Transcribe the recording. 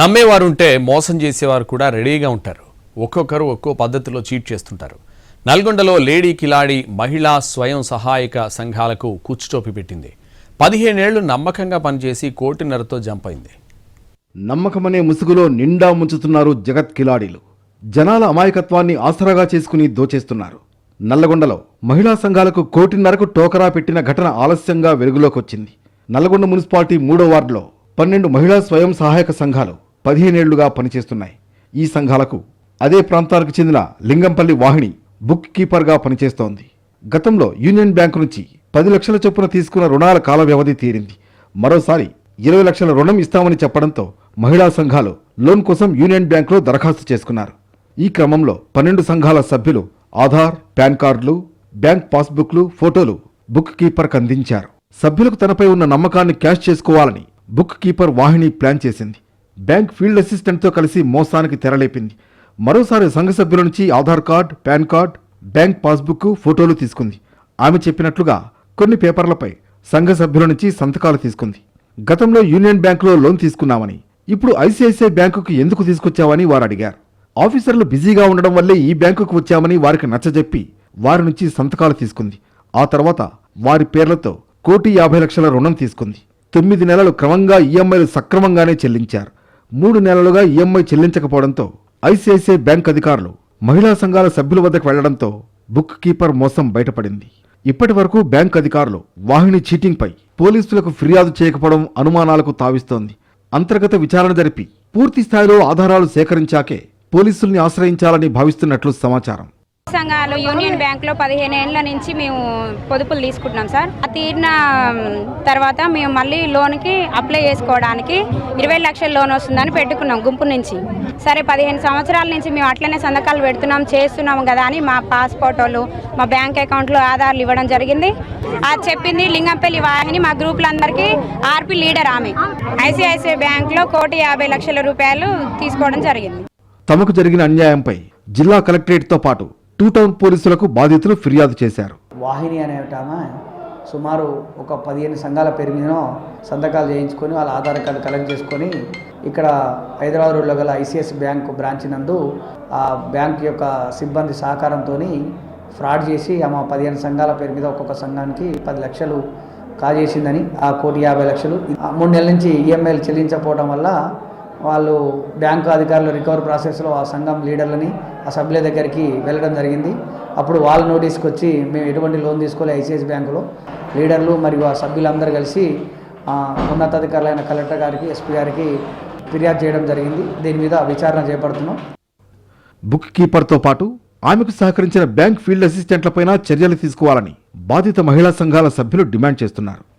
నమ్మేవారుంటే మోసం చేసేవారు కూడా రెడీగా ఉంటారు. ఒక్కొక్కరు ఒక్కో పద్ధతిలో చీట్ చేస్తుంటారు. నల్గొండలో లేడీ కిలాడి మహిళా స్వయం సహాయక సంఘాలకు కుచ్చుటోపి పెట్టింది. పదిహేనేళ్ళు నమ్మకంగా పనిచేసి కోటిన్నరతో జంప్ అయింది. నమ్మకమనే ముసుగులో నిండా ముంచుతున్నారు జగత్ కిలాడీలు. జనాల అమాయకత్వాన్ని ఆసరాగా చేసుకుని దోచేస్తున్నారు. నల్లగొండలో మహిళా సంఘాలకు కోటిన్నరకు టోకరా పెట్టిన ఘటన ఆలస్యంగా వెలుగులోకొచ్చింది. నల్లగొండ మున్సిపాలిటీ మూడో వార్డులో పన్నెండు మహిళా స్వయం సహాయక సంఘాలు పదిహేనేళ్ళుగా పనిచేస్తున్నాయి. ఈ సంఘాలకు అదే ప్రాంతానికి చెందిన లింగంపల్లి వాహిని బుక్ కీపర్గా పనిచేస్తోంది. గతంలో యూనియన్ బ్యాంకు నుంచి పది లక్షల చొప్పున తీసుకున్న రుణాల కాల వ్యవధి తీరింది. మరోసారి ఇరవై లక్షల రుణం ఇస్తామని చెప్పడంతో మహిళా సంఘాలు లోన్ కోసం యూనియన్ బ్యాంకులో దరఖాస్తు చేసుకున్నారు. ఈ క్రమంలో పన్నెండు సంఘాల సభ్యులు ఆధార్ పాన్ కార్డులు బ్యాంక్ పాస్బుక్లు ఫోటోలు బుక్ కీపర్కు అందించారు. సభ్యులకు తనపై ఉన్న నమ్మకాన్ని క్యాష్ చేసుకోవాలని బుక్ కీపర్ వాహిని ప్లాన్ చేసింది. బ్యాంక్ ఫీల్డ్ అసిస్టెంట్తో కలిసి మోసానికి తెరలేపింది. మరోసారి సంఘ సభ్యుల నుంచి Aadhaar card PAN card bank passbook ఫోటోలు తీసుకుంది. ఆమె చెప్పినట్లుగా కొన్ని పేపర్లపై సంఘ సభ్యుల నుంచి సంతకాలు తీసుకుంది. గతంలో యూనియన్ బ్యాంకులో లోన్ తీసుకున్నామని ఇప్పుడు ఐసిఐసిఐ బ్యాంకుకు ఎందుకు తీసుకొచ్చావని వారు అడిగారు. ఆఫీసర్లు బిజీగా ఉండడం వల్లే ఈ బ్యాంకుకు వచ్చామని వారికి నచ్చజెప్పి వారి నుంచి సంతకాలు తీసుకుంది. ఆ తర్వాత వారి పేర్లతో కోటి యాభై లక్షల రుణం తీసుకుంది. తొమ్మిది నెలలు క్రమంగా ఈఎంఐలు సక్రమంగానే చెల్లించారు. మూడు నెలలుగా ఈఎంఐ చెల్లించకపోవడంతో ఐసిఐసిఐ బ్యాంక్ అధికారులు మహిళా సంఘాల సభ్యుల వద్దకు వెళ్ళడంతో బుక్ కీపర్ మోసం బయటపడింది. ఇప్పటి వరకు బ్యాంక్ అధికారులు వాహిని చీటింగ్పై పోలీసులకు ఫిర్యాదు చేయకపోవడం అనుమానాలకు తావిస్తోంది. అంతర్గత విచారణ జరిపి పూర్తి స్థాయిలో ఆధారాలు సేకరించాకే పోలీసుల్ని ఆశ్రయించాలని భావిస్తున్నట్లు సమాచారం. సంఘాలు యూనియన్ బ్యాంక్లో పదిహేను ఏళ్ళ నుంచి మేము పొదుపులు తీసుకుంటున్నాం సార్. ఆ తీరిన తర్వాత మేము మళ్ళీ లోన్కి అప్లై చేసుకోవడానికి ఇరవై లక్షల లోన్ వస్తుందని పెట్టుకున్నాం గుంపు నుంచి. సరే పదిహేను సంవత్సరాల నుంచి మేము అట్లనే సంతకాలు పెడుతున్నాం చేస్తున్నాం కదా అని మా పాస్పోర్ట్ వాళ్ళు మా బ్యాంక్ అకౌంట్లో ఆధార్లు ఇవ్వడం జరిగింది. అది చెప్పింది లింగంపల్లి వాహిని మా గ్రూపులందరికీ ఆర్పి లీడర్ ఆమె. ఐసిఐసిఐ బ్యాంక్లో కోటి యాభై లక్షల రూపాయలు తీసుకోవడం జరిగింది. తమకు జరిగిన అన్యాయంపై జిల్లా కలెక్టరేట్తో పాటు టూ టౌన్ పోలీసులకు బాధితులు ఫిర్యాదు చేశారు. వాహిని అనే ఆమె సుమారు ఒక పదిహేను సంఘాల పేరు మీద సంతకాలు చేయించుకొని వాళ్ళ ఆధార్ కార్డు కలెక్ట్ చేసుకొని ఇక్కడ హైదరాబాద్ రోడ్లో గల ఐసిఐసి బ్యాంక్ బ్రాంచ్ నందు ఆ బ్యాంక్ యొక్క సిబ్బంది సహకారంతో ఫ్రాడ్ చేసి ఆమె పదిహేను సంఘాల పేరు మీద ఒక్కొక్క సంఘానికి పది లక్షలు కాజేసిందని ఆ కోటి యాభై లక్షలు. మూడు నెలల నుంచి ఈఎంఐలు చెల్లించకపోవడం వల్ల వాళ్ళు బ్యాంకు అధికారులు రికవరీ ప్రాసెస్లో ఆ సంఘం లీడర్లని ఆ సభ్యుల దగ్గరికి వెళ్ళడం జరిగింది. అప్పుడు వాళ్ళ నోటీస్కి వచ్చి మేము ఎటువంటి లోన్ తీసుకోలే ఐసిఐసి బ్యాంకులో. లీడర్లు మరియు ఆ సభ్యులందరూ కలిసి ఉన్నతాధికారులైన కలెక్టర్ గారికి ఎస్పీ గారికి ఫిర్యాదు చేయడం జరిగింది. దీని మీద విచారణ చేపడుతున్నాం. బుక్ కీపర్తో పాటు ఆమెకు సహకరించిన బ్యాంక్ ఫీల్డ్ అసిస్టెంట్లపైన చర్యలు తీసుకోవాలని బాధిత మహిళా సంఘాల సభ్యులు డిమాండ్ చేస్తున్నారు.